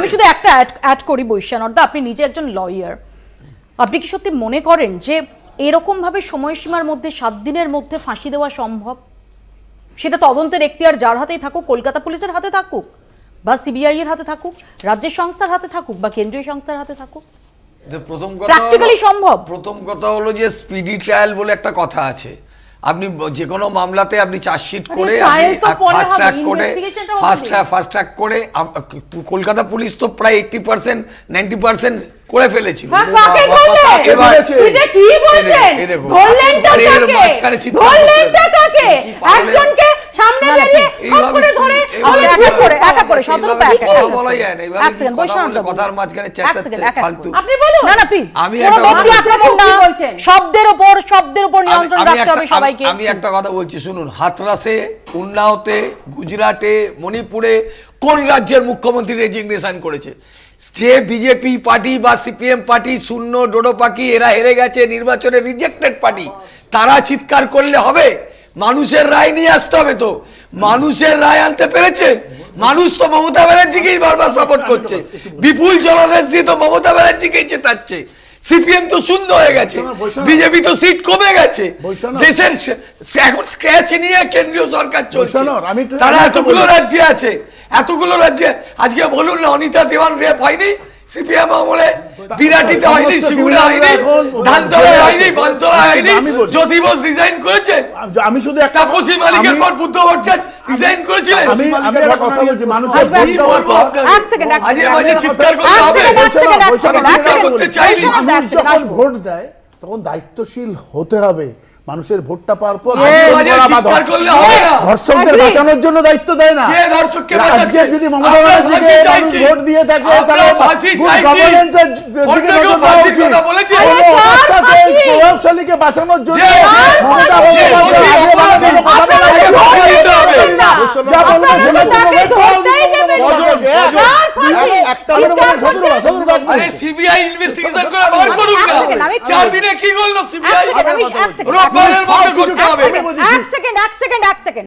আমি শুধু একটা অ্যাড করি বৈশ্যানর্দা আপনি নিজে একজন লয়ার আপনি কি সত্যি মনে করেন যে এরকম ভাবে সময়সীমার মধ্যে সাত দিনের মধ্যে ফাঁসি দেওয়া সম্ভব? সেটা তদন্তের এখতিয়ার যার হাতেই থাকুক কলকাতা পুলিশের হাতে থাকুক বা সিবিআই এর হাতে থাকুক রাজ্যের সংস্থার হাতে থাকুক বা কেন্দ্রীয় সংস্থার হাতে থাকুক। প্রথম কথা সম্ভব। প্রথম কথা হলো যে স্পিডি ট্রায়াল বলে একটা কথা আছে। আপনি যে কোনো মামলাতে আপনি চার্জশিট করে ফার্স্ট ট্র্যাক করে ফার্স্ট ট্র্যাক ফার্স্ট ট্র্যাক করে কলকাতা পুলিশ তো প্রায় এইটটি পার্সেন্ট নাইনটি পার্সেন্ট করে ফেলেছিল। হ্যাঁ? মাঝখানে শব্দের উপর শব্দের উপর নিয়ন্ত্রণ রাখতে হবে সবাইকে। আমি একটা কথা বলছি শুনুন। হাতরাসে উন্নাওতে গুজরাটে মণিপুরে কোন রাজ্যের মুখ্যমন্ত্রী রেজিগনেশন করেছে? যে বিজেপি পার্টি বা সিপিএম পার্টি শূন্য ডোডো পাখি এরা হেরে গেছে নির্বাচনে রিজেক্টেড পার্টি তারা চিৎকার করলে হবে? মানুষের রায় নিয়ে আসতে হবে তো। মানুষের রায় আনতে পেরেছে? মানুষ তো মমতা ব্যানার্জিকেই বারবার সাপোর্ট করছে। বিপুল দিয়ে তো মমতা ব্যানার্জিকেই চেতাচ্ছে সিপিএম তো শূন্য হয়ে গেছে। বিজেপি তো সিট কমে গেছে। দেশের এখন স্ক্র্যাচ নিয়ে কেন্দ্রীয় সরকার চলছে। তারা এতগুলো রাজ্যে আছে। এতগুলো রাজ্যে আজকে বলুন না অনিতা দেওয়ান রেপ হয়নি? সিপিএম আমলে বিরাটিতে হয়নি সিঙ্গুরে হয়নি ধানতলায় হয়নি। বানতলায় হয়নি আমি জ্যোতি বোস রিজাইন করেছেন আমি শুধু একটা তাপসী মালিকের পর বুদ্ধ ভট্টাচার্য রিজাইন করেছিলেন। আমি আমি একটা কথা বলছি মানুষের বলব এক second, এক second, চিৎকার করতে হবে। এক second, এক second, এক second। করতে চাইনি বৈষ্ণব, মানুষ যখন ভোট দেয় তখন দায়িত্বশীল হতে হবে মানুষের ভোটটা পাওয়ার পর ধর্ষকদের বাঁচানোর জন্য দায়িত্ব দেয় না আজকে যদি মমতা ব্যানার্জিকে। ভোট দিয়ে থাকে? প্রভাবশালীকে বাঁচানোর জন্য মমতা ফাঁসি? একটা করে বলে সতেরো বার, সতেরো বার আরে বলছে। সিবিআই করে বার না। চার দিনে কি করল সিবিআই? রোববারের মধ্যে করতে হবে। এক সেকেন্ড এক সেকেন্ড এক সেকেন্ড।